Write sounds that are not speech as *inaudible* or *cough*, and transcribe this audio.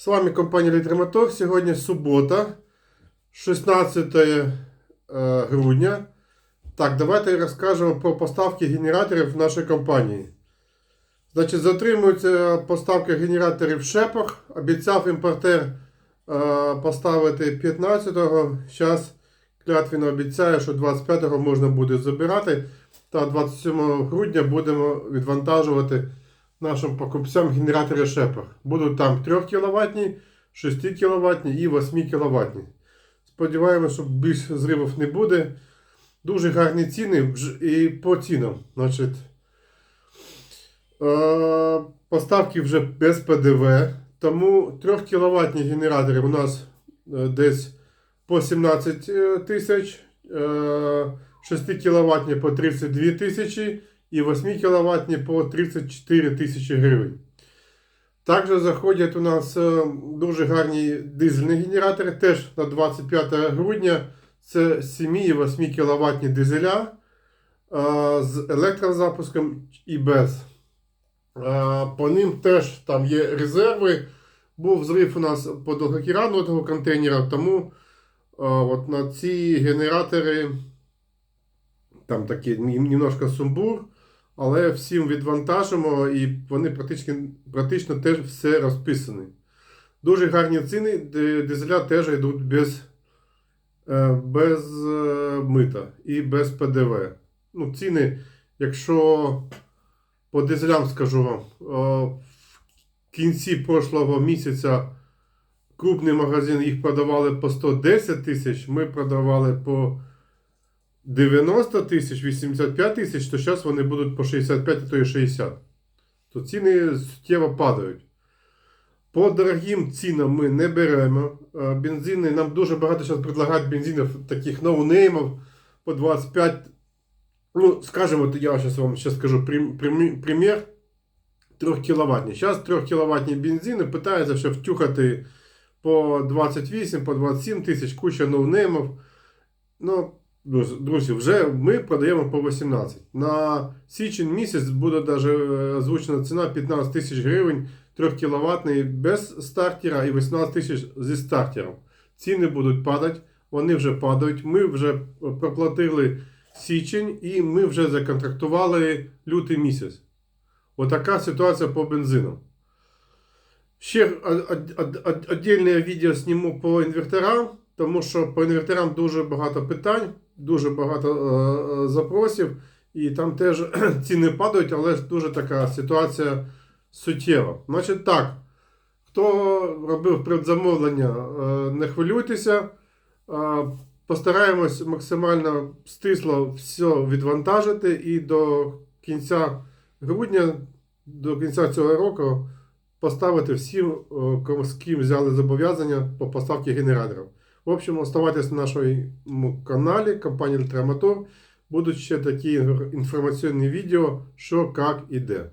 З вами компанія Електромотор. Сьогодні субота, 16 е, грудня. Так, давайте розкажемо про поставки генераторів в нашій компанії. Значить, затримуються поставки генераторів в шепах. Обіцяв імпортер е, поставити 15-го. Зараз клятвіно обіцяє, що 25-го можна буде забирати. Та 27 грудня будемо відвантажувати нашим покупцям генератори Шепер. Будуть там 3 кВт, 6 кВт і 8 кВт. Сподіваємося, що більш зривів не буде. Дуже гарні ціни і по цінам. Значить, е, поставки вже без ПДВ. Тому 3 кВт генератори у нас е, десь по 17 е, тисяч, е, 6 кВт по 32 тисячі і 8 кВт по 34 тисячі гривень. Також заходять у нас е, дуже гарні дизельні генератори, теж на 25 грудня. Це 7 і 8 кВт дизеля е, з електрозапуском і без. Е, По ним теж там є резерви. Був зрив у нас по довгокірану того контейнера, тому от на ці генератори там такий немножко сумбур, але всім відвантажимо і вони практично, практично теж все розписані. Дуже гарні ціни, ди- дизеля теж йдуть без, е, без е, мита і без ПДВ. Ну, ціни, якщо по дизелям скажу вам, в кінці прошлого місяця крупний магазин їх продавали по 110 тисяч, ми продавали по 90 тисяч, 85 тисяч, то зараз вони будуть по 65, а то і 60. То ціни суттєво падають. По дорогим цінам ми не беремо. Е, Бензини, нам дуже багато зараз предлагають бензинів таких ноунеймів по 25. Ну, скажем, я сейчас вам сейчас скажу прим- прим- пример 3 кВт. Зараз 3 кВт бензини питаються ще втюхати по 28, по 27 тисяч, куча ноунеймів. Ну, друзі, вже ми продаємо по 18. На січень місяць буде даже е, озвучена ціна 15 тисяч гривень 3 кВт без стартера і 18 тисяч зі стартером. Ціни будуть падати, вони вже падають. Ми вже проплатили січень і ми вже законтрактували лютий місяць. Отака ситуація по бензину. Ще віддільне відео зніму по інверторам, тому що по інверторам дуже багато питань, дуже багато е, е, запросів, і там теж *clears throat* ціни падають, але дуже така ситуація суттєва. Значить так, хто робив предзамовлення, е, не хвилюйтеся. Постараємось максимально стисло все відвантажити і до кінця грудня, до кінця цього року поставити всім, з ким взяли зобов'язання по поставці генераторів. В общем, оставайтесь на нашому каналі компанії Ультрамотор. Будуть ще такі інформаційні відео, що, як і де.